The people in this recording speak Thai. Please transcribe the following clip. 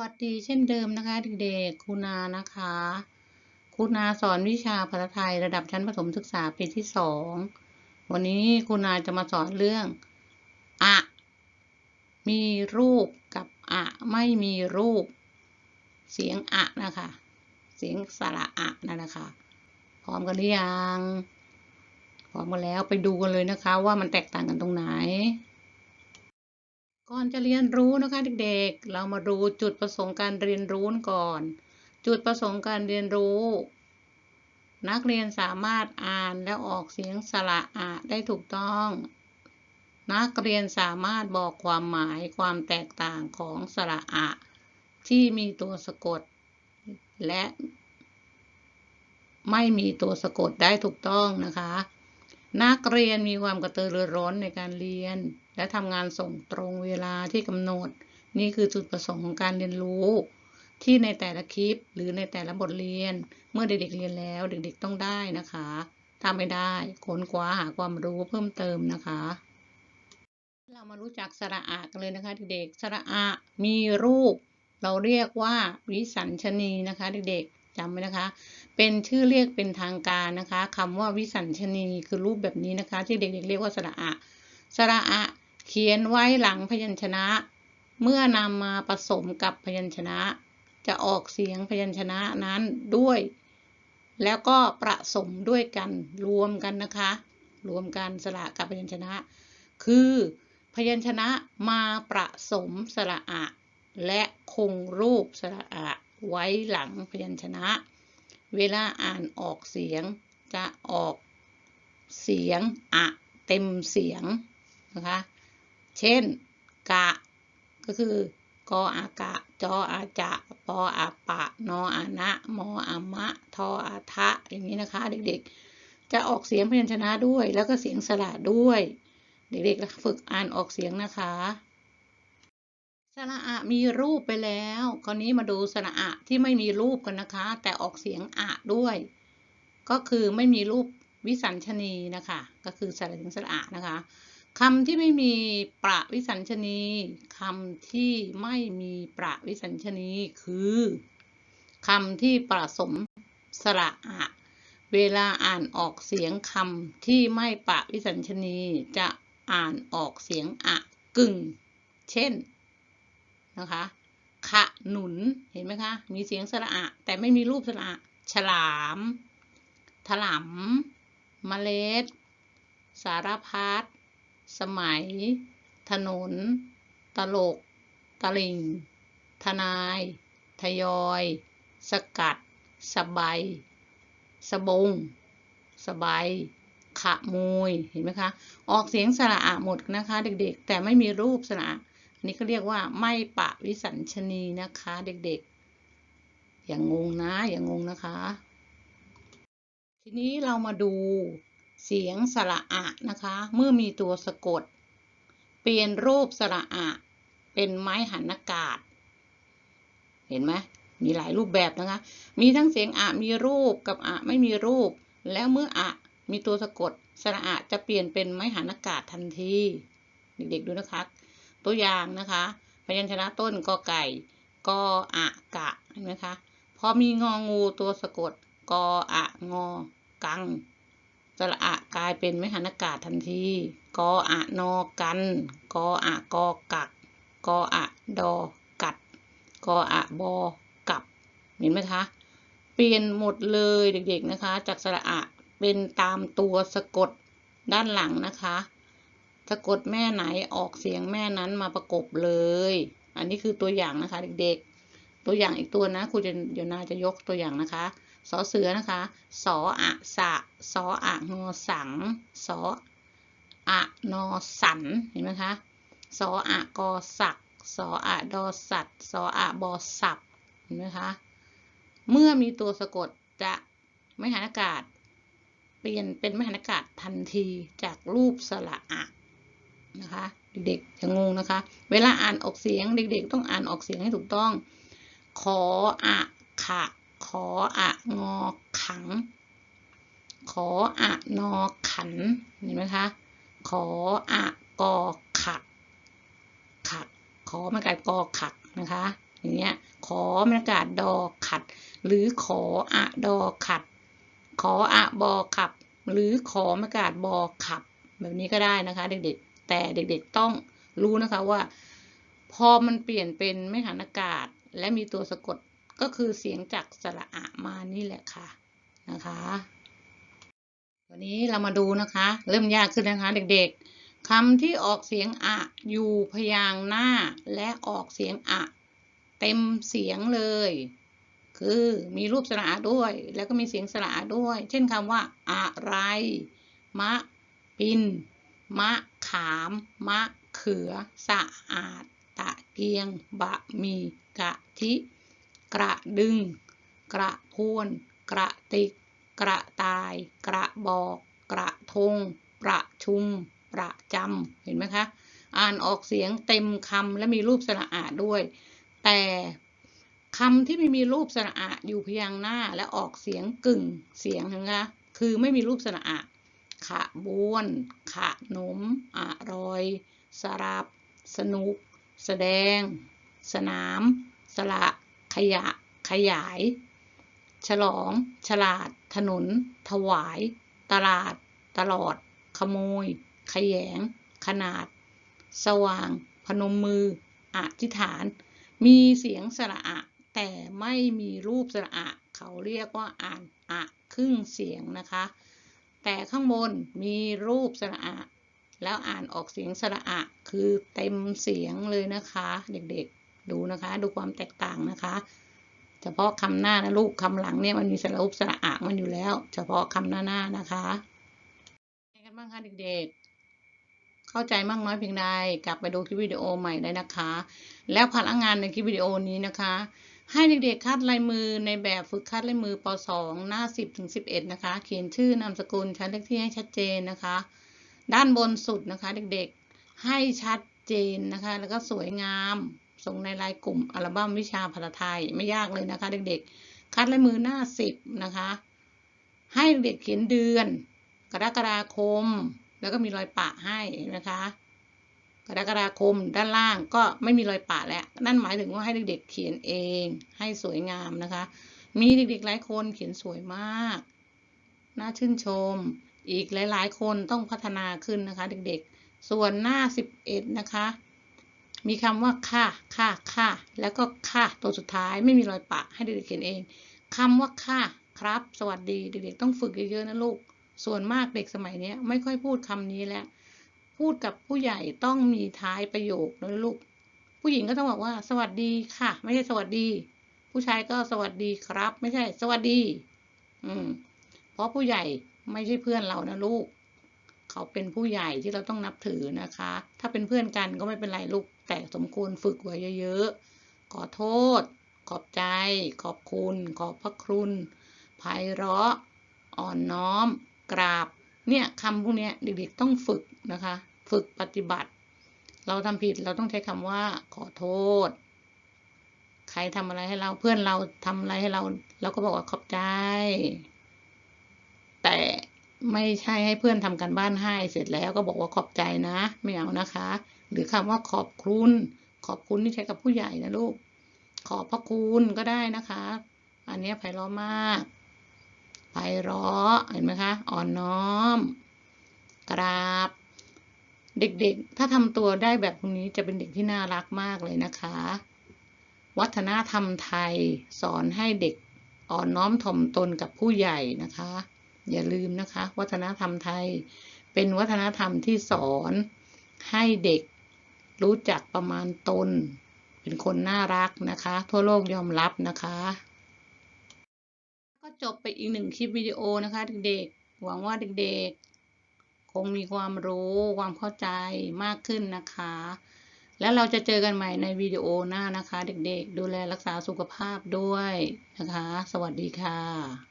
วัสดีเช่นเดิมนะคะเด็กๆครูนานะคะครูนาสอนวิชาภาษาไทยระดับชั้นประถมศึกษาปีที่สองวันนี้ครูนาจะมาสอนเรื่องอะมีรูปกับอะไม่มีรูป เสียงอะนะคะ เสียงสระอะนั่นนะคะพร้อมกันหรือยังพร้อมกันแล้วไปดูกันเลยนะคะ ว่ามันแตกต่างกันตรงไหน ก่อนจะเรียนรู้นะคะเด็กๆ เรามาดูจุดประสงค์การเรียนรู้ก่อน จุดประสงค์การเรียนรู้ นักเรียนสามารถอ่านและออกเสียงสระอะได้ถูกต้อง นักเรียนสามารถบอกความหมายความแตกต่างของสระอะ ที่มีตัวสะกด และ ไม่มีตัวสะกดได้ถูกต้องนะคะ นักเรียนมีความกระตือรือร้นในการเรียน และทำงานส่งตรงเวลาที่กำหนด นี่คือจุดประสงค์ของการเรียนรู้ ที่ในแต่ละคลิปหรือในแต่ละบทเรียน เมื่อเด็กๆเรียนแล้วเด็กๆต้องได้นะคะถ้าไม่ได้ค้นคว้าหาความรู้เพิ่มเติมนะคะ เรามารู้จักสระอะกันเลยนะคะเด็กๆสระอะมีรูป เราเรียกว่าวิสัญชนีนะคะเด็กๆจำไว้นะคะ เป็นชื่อเรียกเป็นทางการนะคะคำว่าวิสัญชนีคือรูปแบบนี้นะคะ ที่เด็กๆเรียกว่าสระอะสระอะเขียนไว้หลังพยัญชนะ เมื่อนำมาผสมกับพยัญชนะ จะออกเสียงพยัญชนะนั้นด้วย แล้วก็ประสมด้วยกันรวมกันนะคะ รวมกันสระกับพยัญชนะ คือพยัญชนะมาประสมสระอะและคงรูปสระอะไว้หลังพยัญชนะ เวลาอ่านออกเสียงจะออกเสียงอะเต็มเสียงนะคะ เช่น กะ ก็คือกออากะ จออาจะปออาปะ นออานะ มออามะ ทออาทะ อย่างนี้นะคะ เด็กๆ จะออกเสียงพยัญชนะด้วย แล้วก็เสียงสระด้วย เด็กๆฝึกอ่านออกเสียงนะคะ สระอะมีรูปไปแล้ว คราวนี้มาดูสระอะที่ไม่มีรูปกันนะคะ แต่ออกเสียงอะด้วย ก็คือไม่มีรูปวิสัญชนีนะคะ ก็คือสระถึงสระอะนะคะคำที่ไม่มีประวิสัญชนีคำที่ไม่มีประวิสัญชนีคือคำที่ผสมสระอะเวลาอ่านออกเสียงคำที่ไม่ประวิสัญชนีจะอ่านออกเสียงอะกึ่ง เช่น นะคะขะหนุนเห็นไหมคะ มีเสียงสระอะ แต่ไม่มีรูปสระอะฉลาม ถลำเมล็ด สารพัดสมัย ถนน ตลก ตลิงทนาย ทยอย สกัด สบาย สบง สบายขะมยเห็นไหมคะ ออกเสียงสระอะหมดนะคะ เด็กๆ แต่ไม่มีรูปสระอะ นนี้ก็เรียกว่าไม่ปะวิสัญชนีนะคะ เด็กๆ อย่างงงนะ อย่างงงนะคะ ทีนี้เรามาดูเสียงสระอะนะคะ เมื่อมีตัวสะกด เปลี่ยนรูปสระอะเป็นไม้หันอากาศ เห็นไหมมีหลายรูปแบบนะคะ มีทั้งเสียงอะมีรูปกับอะไม่มีรูป แล้วเมื่ออะมีตัวสะกด สระอะจะเปลี่ยนเป็นไม้หันอากาศทันที เด็กๆดูนะคะ ตัวอย่างนะคะ พยัญชนะต้นกอไก่กออะกะเห็นไหมคะพอมีงองูตัวสะกดกออะงอกังสระอะกลายเป็นไมหันอากาศทันที กออะนอกัน กออะกอกัก กออะดอกัด กออะบอกัดเห็นไหมคะ เปลี่ยนหมดเลยเด็กๆนะคะ จากสระอะเป็นตามตัวสะกดด้านหลังนะคะ สะกดแม่ไหนออกเสียงแม่นั้นมาประกบเลย อันนี้คือตัวอย่างนะคะ เด็กๆ ตัวอย่างอีกตัวนะครูจะเดี๋ยวนาจะยกตัวอย่างนะคะสอเสือนะคะสออะสะสออะงอสังสออะนอสันเห็นไหมคะสออะกอสักสออะดอสัตสออะบอสับเห็นไหมคะเมื่อมีตัวสะกดจะไม่หันอากาศ เปลี่ยนเป็นไม่หันอากาศทันทีจากรูปสระอะ นะคะ เด็กๆจะงงนะคะ เวลาอ่านออกเสียงเด็ก ๆ ต้องอ่านออกเสียงให้ถูกต้อง ขออะขะขออะงอขัง ขออะนอขันเห็นไหมคะ ขออะกอขักขักขอมันกลายกอขักนะคะอย่างเงี้ยขอม่อากาศดอขัด หรือขออะดอขัด ขออะบอขับ หรือขอไม่อากาศบอขับ แบบนี้ก็ได้นะคะเด็กๆ แต่เด็กๆต้องรู้นะคะว่า พอมันเปลี่ยนเป็นไม่หันอากาศ และมีตัวสะกดก็คือเสียงจากสระอะมานี่แหละค่ะนะคะ วันนี้เรามาดูนะคะ เริ่มยากขึ้นนะคะ เด็กๆคำที่ออกเสียงอะอยู่พยางหน้า และออกเสียงอะเต็มเสียงเลย คือมีรูปสระด้วย แล้วก็มีเสียงสระด้วย เช่นคำว่า อะไร มะ ปิน มะขาม มะเขือ สะอาด ตะเกียง บะหมีกะทิ กระดึง กระพวนกระติก กระตาย กระบอก กระทง ประชุม ประจำ เห็นไหมคะ อ่านออกเสียงเต็มคำและมีรูปสระอะด้วย แต่คำที่ไม่มีรูปสระอะอยู่เพียงหน้าและออกเสียงกึ่งเสียงนะคะ คือไม่มีรูปสระอะ ขะบวน ขะนม อร่อย สรับ สนุก แสดง สนาม สละ ขยะ ขยาย ฉลอง ฉลาด ถนน ถวาย ตลาด ตลอด ขโมย ขยง ขนาด สว่าง พนมมือ อธิษฐาน มีเสียงสระอะ แต่ไม่มีรูปสระอะ เขาเรียกว่าอ่านอะครึ่งเสียงนะคะ แต่ข้างบนมีรูปสระอะ แล้วอ่านออกเสียงสระอะคือเต็มเสียงเลยนะคะ เด็กๆ ดูนะคะ ดูความแตกต่างนะคะ เฉพาะคำหน้านะลูกคำหลังเนี่ยมันมีสระอุปสระอะมันอยู่แล้ว เฉพาะคำหน้าหน้านะคะยังไงกันบ้างคะเด็กๆ เข้าใจมากน้อยเพียงใดกลับไปดูคลิปวิดีโอใหม่ได้นะคะ แล้วพลังงานในคลิปวิดีโอนี้นะคะ ให้เด็กๆคัดลายมือในแบบฝึกคัดลายมือป .2 หน้า 10ถึง11 นะคะ เขียนชื่อนามสกุลชั้นเลขที่ให้ชัดเจนนะคะ ด้านบนสุดนะคะเด็กๆให้ชัดเจนนะคะ แล้วก็สวยงามส่งในรายกลุ่มอัลบั้มวิชาภาษาไทยไม่ยากเลยนะคะ เด็กๆ คัดลายมือหน้า 10 นะคะ ให้เด็กเขียนเดือน กรกฎาคม แล้วก็มีรอยปะให้นะคะ กรกฎาคมด้านล่างก็ไม่มีรอยปะแล้ว นั่นหมายถึงว่าให้เด็กๆเขียนเองให้สวยงามนะคะ มีเด็กๆหลายคนเขียนสวยมาก น่าชื่นชม อีกหลายๆ คนต้องพัฒนาขึ้นนะคะ เด็กๆ ส่วนหน้า 11 นะคะ มีคำว่าค่ะค่ะค่ะแล้วก็ค่ะตัวสุดท้ายไม่มีรอยปะให้เด็กๆเขียนเองคำว่าค่ะครับ สวัสดี เด็กๆ ต้องฝึกเยอะๆนะลูก ส่วนมากเด็กสมัยนี้ไม่ค่อยพูดคำนี้แล้ว พูดกับผู้ใหญ่ต้องมีท้ายประโยคนะลูก ผู้หญิงก็ต้องบอกว่า สวัสดีค่ะ ไม่ใช่สวัสดี ผู้ชายก็สวัสดีครับ ไม่ใช่ สวัสดี อืม เพราะผู้ใหญ่ไม่ใช่เพื่อนเรานะลูก เขาเป็นผู้ใหญ่ที่เราต้องนับถือนะคะ ถ้าเป็นเพื่อนกันก็ไม่เป็นไรลูก แต่สมควรฝึกไว้เยอะๆ ขอโทษ ขอบใจ ขอบคุณ ขอบพระคุณไพเราะ อ่อนน้อม กราบ เนี่ยคำพวกนี้เด็กๆต้องฝึกนะคะ ฝึกปฏิบัติ เราทำผิดเราต้องใช้คำว่าขอโทษ ใครทำอะไรให้เราเพื่อนเราทำอะไรให้เรา เราก็บอกว่าขอบใจ แต่ไม่ใช่ให้เพื่อนทำการบ้านให้เสร็จแล้วก็บอกว่าขอบใจนะไม่เอานะคะ หรือคำว่าขอบคุณ ขอบคุณที่ใช้กับผู้ใหญ่นะลูก ขอบพระคุณก็ได้นะคะ อันนี้ไพเราะมาก ไพเราะเห็นไหมคะอ่อนน้อม กราบ เด็กๆ ถ้าทำตัวได้แบบนี้จะเป็นเด็กที่น่ารักมากเลยนะคะ วัฒนธรรมไทยสอนให้เด็กอ่อนน้อมถ่อมตนกับผู้ใหญ่นะคะ อย่าลืมนะคะ วัฒนธรรมไทยเป็นวัฒนธรรมที่สอนให้เด็กรู้จักประมาณตน เป็นคนน่ารักนะคะ ทั่วโลกยอมรับนะคะ ก็จบไปอีกหนึ่งคลิปวิดีโอนะคะเด็กๆ หวังว่าเด็กๆ คงมีความรู้ความเข้าใจมากขึ้นนะคะ แล้วเราจะเจอกันใหม่ในวิดีโอหน้านะคะ เด็กๆ ดูแลรักษาสุขภาพด้วยนะคะ สวัสดีค่ะ